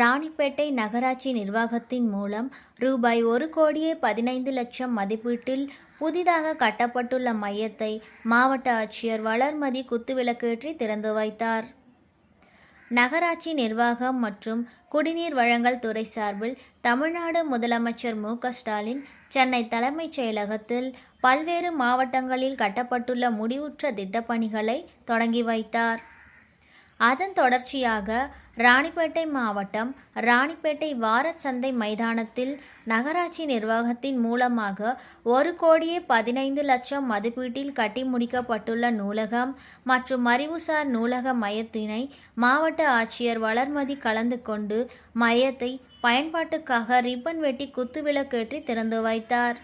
ராணிப்பேட்டை நகராட்சி நிர்வாகத்தின் மூலம் ரூபாய் ஒரு கோடியே பதினைந்து லட்சம் மதிப்பீட்டில் புதிதாக கட்டப்பட்டுள்ள மையத்தை மாவட்ட ஆட்சியர் வளர்மதி குத்துவிளக்கேற்றி திறந்து வைத்தார். நகராட்சி நிர்வாகம் மற்றும் குடிநீர் வழங்கல் துறை சார்பில் தமிழ்நாடு முதலமைச்சர் மு. ஸ்டாலின் சென்னை தலைமைச் செயலகத்தில் பல்வேறு மாவட்டங்களில் கட்டப்பட்டுள்ள முடிவுற்ற திட்டப்பணிகளை தொடங்கி வைத்தார். அதன் தொடர்ச்சியாக ராணிப்பேட்டை மாவட்டம் ராணிப்பேட்டை வாரச்சந்தை மைதானத்தில் நகராட்சி நிர்வாகத்தின் மூலமாக ஒரு கோடியே பதினைந்து லட்சம் மதிப்பீட்டில் கட்டி முடிக்கப்பட்டுள்ள நூலகம் மற்றும் அறிவுசார் நூலக மையத்தினை மாவட்ட ஆட்சியர் வளர்மதி கலந்து கொண்டு மையத்தை பயன்பாட்டுக்காக ரிப்பன் வெட்டி குத்துவிளக்கேற்றி திறந்து வைத்தார்.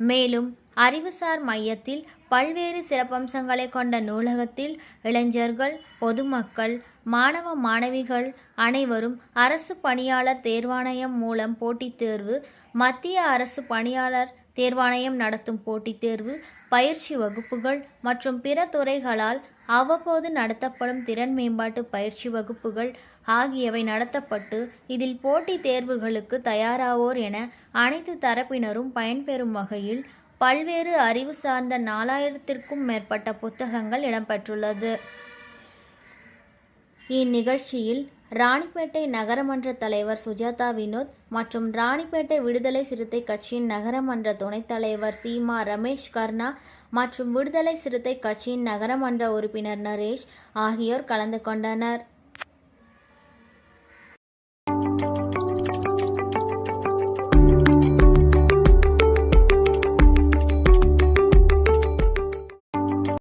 மேலும் அறிவுசார் மையத்தில் பல்வேறு சிறப்பம்சங்களை கொண்ட நூலகத்தில் இளைஞர்கள் பொதுமக்கள் மாணவ மாணவிகள் அனைவரும் அரசு பணியாளர் தேர்வாணையம் மூலம் போட்டித் தேர்வு மத்திய அரசு பணியாளர் தேர்வாணையம் நடத்தும் போட்டித் தேர்வு பயிற்சி வகுப்புகள் மற்றும் பிற துறைகளால் அவ்வப்போது நடத்தப்படும் திறன் மேம்பாட்டு பயிற்சி வகுப்புகள் ஆகியவை நடத்தப்பட்டு இதில் போட்டித் தேர்வுகளுக்கு தயாராவோர் என அனைத்து தரப்பினரும் பயன்பெறும் வகையில் பல்வேறு அறிவு சார்ந்த நாலாயிரத்திற்கும் மேற்பட்ட புத்தகங்கள் இடம்பெற்றுள்ளது. இந்நிகழ்ச்சியில் ராணிப்பேட்டை நகரமன்ற தலைவர் சுஜாதா வினோத் மற்றும் ராணிப்பேட்டை விடுதலை சிறுத்தை கட்சியின் நகரமன்ற துணைத் தலைவர் சீமா ரமேஷ் கர்ணா மற்றும் விடுதலை சிறுத்தை கட்சியின் நகரமன்ற உறுப்பினர் நரேஷ் ஆகியோர் கலந்து கொண்டனர்.